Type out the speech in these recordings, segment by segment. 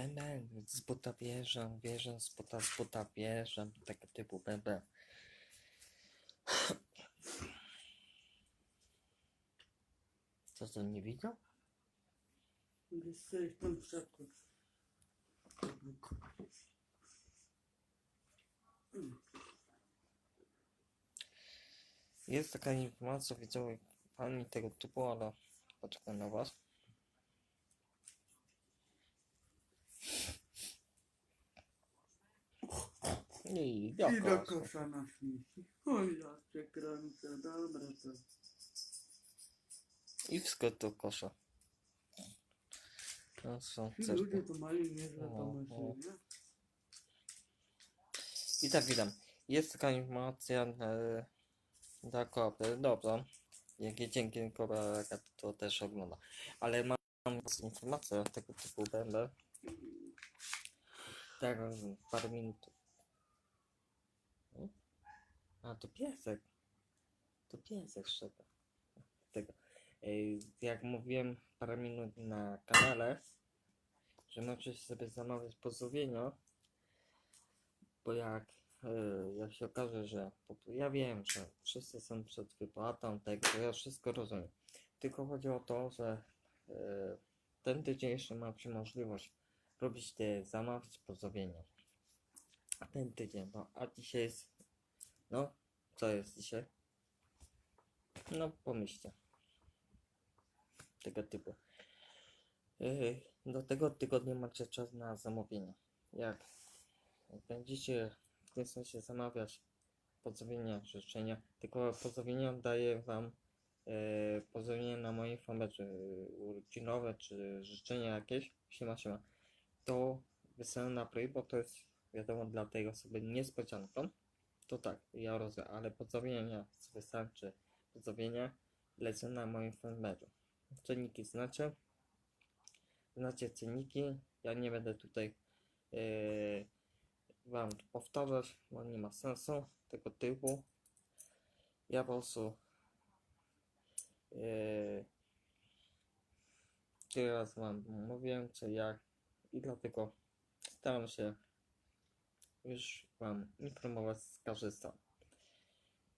bęben, z buta wjeżdżam, wjeżdżam z buta, z buta wjeżdżam, tego typu bęben. Co to nie widział? Jesteś tam w. Jest taka informacja, widzowie, pani tego typu, ale poczekam na was. I I do do kosza. kosza na śmieci. Oj, ja cię kręcę, dobra to. I w skok do kosza. To są Ci cerki. ludzie to mają niezłe O, pomysły, nie? I tak witam. Jest taka informacja e, dla kopy. Dobrze. Jak dzięki kopa to też ogląda. Ale mam informację tego typu będę. Tak, parę minut. A to piesek. To piesek szczeka. Tego. Jak mówiłem parę minut na kanale, że możecie sobie zamawiać pozdrowienia, bo jak, e, jak się okaże, że ja wiem, że wszyscy są przed wypłatą tego, to ja wszystko rozumiem. Tylko chodzi o to, że e, ten tydzień jeszcze macie możliwość robić te zamawiać pozdrowienia. Ten tydzień, no a dzisiaj jest, no, co jest dzisiaj? No, pomyślcie. Tego typu. Yy, Do tego tygodnia macie czas na zamówienia. Jak będziecie w tym sensie zamawiać pozdrowienia, życzenia, tylko pozdrowienia daję wam e, pozdrowienia na mojej fanpage'u e, urodzinowe czy życzenia jakieś, siema siema, to wysyłam na play, bo to jest wiadomo dla tej osoby niespodzianką, to tak, ja rozumiem, ale pozdrowienia z wysyłam czy pozdrowienia lecą na moim fanpage'u. Cenniki znacie, znacie cenniki, ja nie będę tutaj e, wam powtarzać, bo nie ma sensu tego typu. Ja po prostu yy, teraz wam mówię co jak i dlatego staram się już wam informować strony.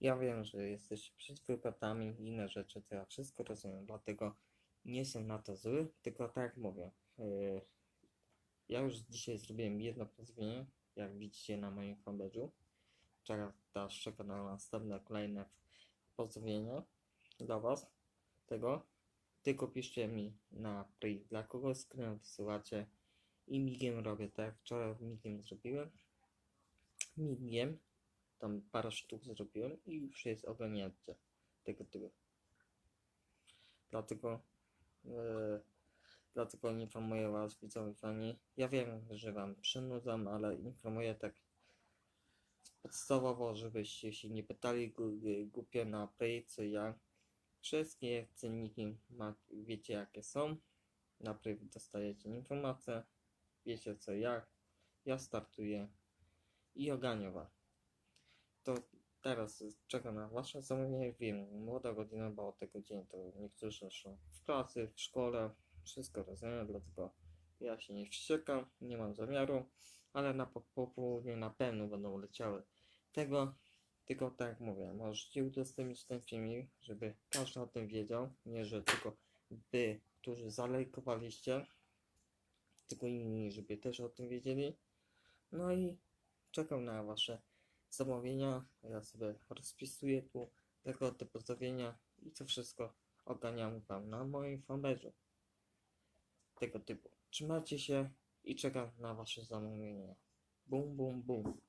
Ja wiem, że jesteście przed wypłatami i inne rzeczy, to ja wszystko rozumiem, dlatego nie jestem na to zły, tylko tak jak mówię, yy, ja już dzisiaj zrobiłem jedno pozdrowienie, jak widzicie na moim fanpage'u. Czeka, teraz czeka na następne kolejne pozdrowienia dla Was. Tego. Tylko piszcie mi na pri, dla kogo screen wysyłacie i migiem robię tak jak wczoraj migiem zrobiłem. Migiem, tam parę sztuk zrobiłem i już jest ogarnięcie tego. Dlatego e, Dlatego informuję Was, widzowie fani. Ja wiem, że Wam przynudzam, ale informuję tak podstawowo, żebyście się nie pytali gu- głupio na Play, co ja. Wszystkie cenniki wiecie jakie są. Na Play dostajecie informacje, wiecie co jak. Ja startuję i oganiam Was. To teraz czekam na Wasze zamówienie. Wiem, młoda godzina, o tego dzień to niektórzy są w pracy, w szkole, wszystko rozumiem, dlatego ja się nie wściekam, nie mam zamiaru, ale na po- popołudnie na pewno będą leciały tego, tylko tak jak mówię, możecie udostępnić ten filmik, żeby każdy o tym wiedział, nie że tylko wy, którzy zalajkowaliście, tylko inni, żeby też o tym wiedzieli. No i czekam na wasze zamówienia, ja sobie rozpisuję tu tego te pozdrowienia i to wszystko oganiam wam na moim fanpage'u tego typu. Trzymajcie się i czekam na wasze zamówienia. Bum, bum, bum.